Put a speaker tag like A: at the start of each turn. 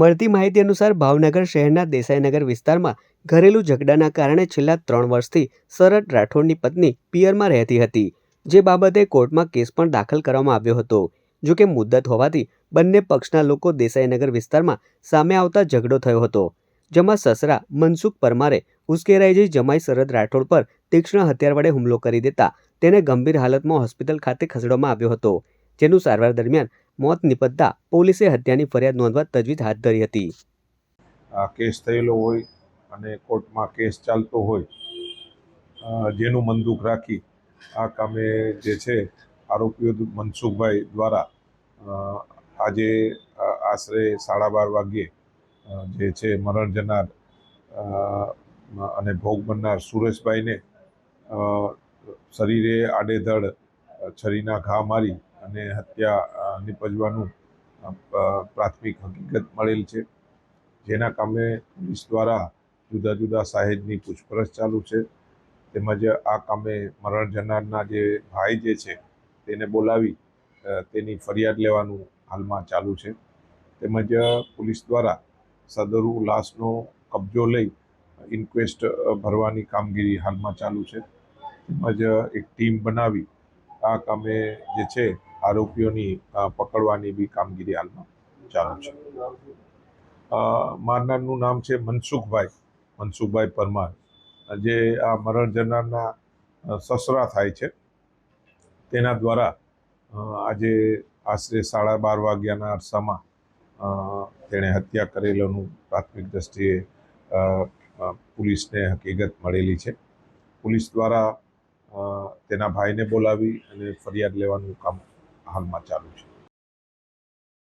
A: મળતી માહિતી અનુસાર ભાવનગર શહેરના દેસાઈનગર વિસ્તારમાં ઘરેલું ઝઘડાના કારણે છેલ્લા ત્રણ વર્ષથી શરદ રાઠોડની પત્ની પિયરમાં રહેતી હતી, જે બાબતે કોર્ટમાં કેસ પણ દાખલ કરવામાં આવ્યો હતો. જો કે મુદ્દત હોવાથી બંને પક્ષના લોકો દેસાઈનગર વિસ્તારમાં સામે આવતા ઝઘડો થયો હતો, જેમાં સસરા મનસુખ પરમારે ઉશ્કેરાઈ જઈ જમાઈ શરદ રાઠોડ પર તીક્ષ્ણ હથિયાર વડે હુમલો કરી દેતા તેને ગંભીર હાલતમાં હોસ્પિટલ ખાતે ખસેડવામાં આવ્યો હતો. જેનું સારવાર દરમિયાન મોત નિપજતા પોલીસે હત્યાની ફરિયાદ નોંધવા તજવીજ હાથ ધરી હતી.
B: આ કેસ થયેલો હોય અને કોર્ટમાં કેસ ચાલતો હોય જેનું બંદૂક રાખી આ કામે જે છે આરોપીઓ મનસુખભાઈ દ્વારા આજે આશરે સાડા બાર વાગ્યે જે છે મરણ જનાર અને ભોગ બનનાર સુરેશભાઈને શરીરે આડેધડ છરીના ઘા મારી અને હત્યા નિપજવાનું પ્રાથમિક હકીકત મળેલ છે. જેના કામે પોલીસ દ્વારા જુદા જુદા સાહેબની પૂછપરછ ચાલુ છે. તેમજ આ કામે મરણ જનારના જે ભાઈ જે છે, તેને બોલાવી તેની ફરિયાદ લેવાનું હાલમાં ચાલુ છે. તેમજ પોલીસ દ્વારા સદરુ લાશનો કબજો લઈ ઇન્ક્વેસ્ટ ભરવાની કામગીરી હાલમાં ચાલુ છે. તેમજ એક ટીમ બનાવી આ કામે જે છે આરોપીઓની પકડવાની બી કામગીરી હાલમાં ચાલુ છે. મારનારનું નામ છે મનસુખભાઈ મનસુખભાઈ પરમાર. જે આ મરણ જનારના સસરા થાય છે. તેના દ્વારા આજે આશરે સાડા બાર વાગ્યાના અરસામાં તેણે હત્યા કરેલોનું પ્રાથમિક દ્રષ્ટિએ પોલીસને હકીકત મળેલી છે. પોલીસ દ્વારા તેના ભાઈને બોલાવી અને ફરિયાદ લેવાનું કામ હાલમાં ચાલુ છે.